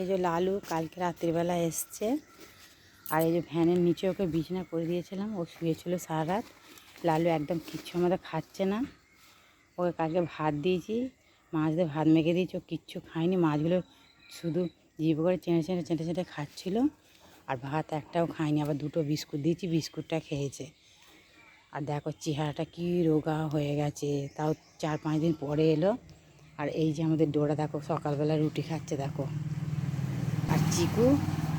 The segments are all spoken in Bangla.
এই যে লালু কালকে রাত্রিবেলা এসছে। আর এই যে ভ্যানের নিচে ওকে বিছানা করে দিয়েছিলাম, ও শুয়েছিল সারা রাত লালু একদম কিচ্ছু আমাদের খাচ্ছে না। ওকে কালকে ভাত দিয়েছি, মাছ দিয়ে ভাত মেখে দিয়েছি, ও কিচ্ছু খায়নি। মাছগুলো শুধু জিভ করে চেঁটে চেঁটে চেঁটে চেঁটে খাচ্ছিলো। আর ভাত একটাও খায়নি, আবার দুটো বিস্কুট দিয়েছি, বিস্কুটটা খেয়েছে। আর দেখো চেহারাটা কী রোগা হয়ে গেছে, তাও চার পাঁচ দিন পরে এলো। আর এই যে আমাদের ডোরা দেখো সকালবেলা রুটি খাচ্ছে, দেখো। আর চিকু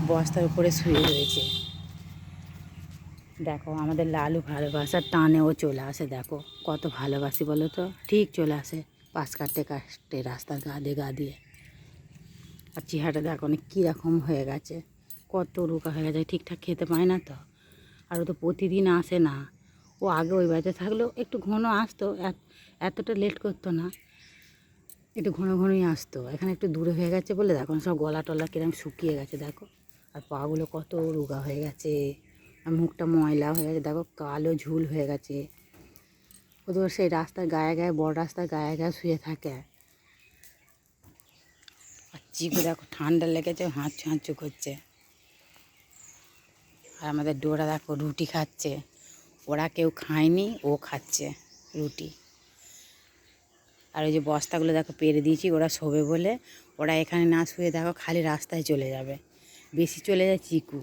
বস্তার উপরে শুয়ে রয়েছে। দেখো, আমাদের লালু ভালোবাসার টানেও চলে আসে, দেখো। কত ভালোবাসি বলো তো? ঠিক চলে আসে পাশ কাটতে কাটতে, রাস্তার গা দিয়ে গা দিয়ে আর চেহারাটা দেখো, অনেক কীরকম হয়ে গেছে। কত রোগা হয়ে গেছে, ঠিকঠাক খেতে পায় না তো। আর ও তো প্রতিদিন আসে না। ও আগে ওই বাড়িতে থাকলেও একটু ঘন আসতো এতটা লেট করতো না। একটু ঘন ঘনই আসতো। এখানে একটু দূরে হয়ে গেছে বলে দেখো সব গলা টলা কিরম শুকিয়ে গেছে, দেখো। আর পাগুলো কত রোগা হয়ে গেছে। আর মুখটা ময়লা হয়ে গেছে, দেখো কালো ঝুল হয়ে গেছে। ওদের সেই রাস্তার গায়ে গায়ে, বড় রাস্তার গায়ে গায়ে শুয়ে থাকে। আর চিকু দেখো ঠান্ডা লেগেছে, হাঁচু হাঁচু করছে। আর আমাদের ডোরা দেখো রুটি খাচ্ছে। ওরা কেউ খায়নি, ও খাচ্ছে রুটি। আর ওই যে বস্তাগুলো দেখো পেরে দিয়েছি, ওরা শোবে বলে। ওরা এখানে না শুয়ে দেখো, খালি রাস্তায় চলে যাবে। বেশি চলে যায় চিকু।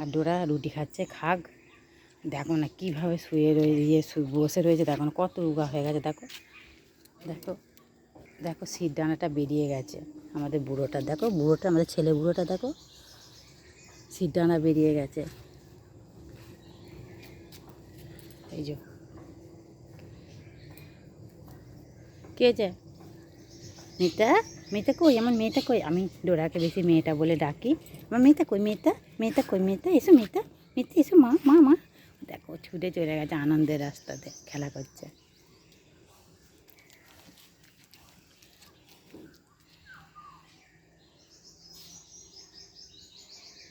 আর ডোরা রুটি খাচ্ছে, খাক। দেখো না কীভাবে শুয়ে রয়ে ইয়ে বসে রয়েছে, দেখো না কত রুগা হয়ে গেছে, দেখো। দেখো দেখো সিট ডানাটা বেরিয়ে গেছে আমাদের বুড়োটা। দেখো বুড়োটা, আমাদের ছেলে বুড়োটা, দেখো। সিট ডানা বেরিয়ে গেছে। এই যে কে যে? মেয়েটা মেয়েটা কই? আমার মেয়েটা কই? আমি ডোরাকে বেশি মেয়েটা বলে ডাকি। আমার মেয়েটা কই? মেয়েটা মেয়েটা কই? মেয়েটা এসো মেয়েটা মেয়েটা এসো মা মা মা। দেখো, ছুটে চলে গেছে আনন্দের রাস্তাতে, খেলা করছে।